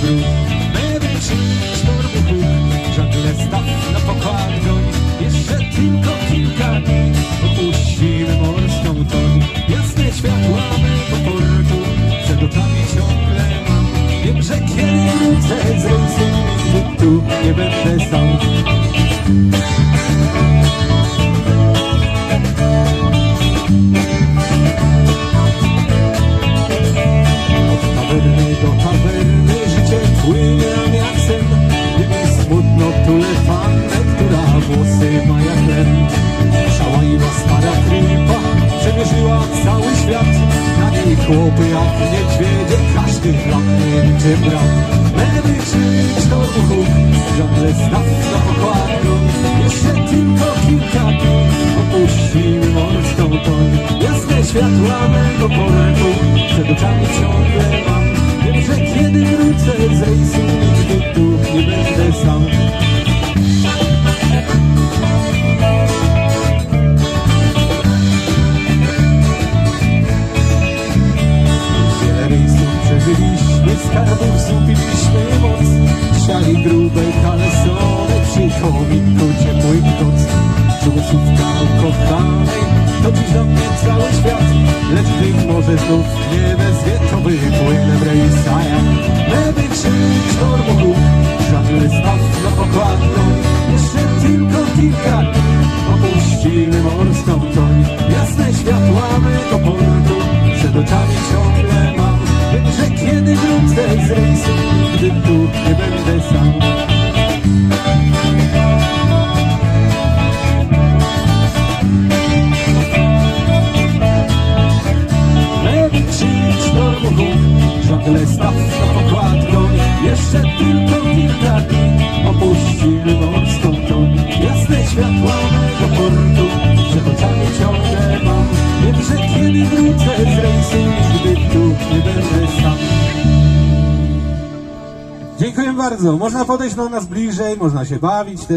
kobitek mamy brud. Medy czy sztormu huk, żagle staw na pokład goń. Jeszcze tylko kilka dni, opuścimy morską toń. Jasne światła mego portu, przed oczami ciągle mam. Wiem, że kiedy wrócę z rejsu, nigdy tu nie będę sam. Chłopy jak niedźwiedzie, każdy mnie niczym brat. Medy sztormu huk, żagle staw na pokładu. Jeszcze tylko kilka dni, opuścimy morską toń. Jasne światła mego portu, przed oczami ciągle mam. Wiem, że kiedy wrócę z rejsu, nigdy tu nie będę sam. Przeżyliśmy, skarbów zupiliśmy moc. Szali grube kalesony, przy kominku ciepły koc. Głosówka ukochanej, to dziś do mnie cały świat. Lecz gdy może znów nie wezwie, to wypłynę w rejsa jak Medy czy sztormu Żagle staw na pokładną, jeszcze tylko kilka. Opuścimy morską toń, jasne światła mego portu Przed oczami ciągle huk Żagle staw pokładką Jeszcze tylko kilka dni Opuścimy morską toń Jasne światła mego portu Przed oczami ciągle mam Wiem, że kiedy wrócę z rejsu Nigdy tu nie będę sam Dziękuję bardzo. Można podejść do nas bliżej, można się bawić też.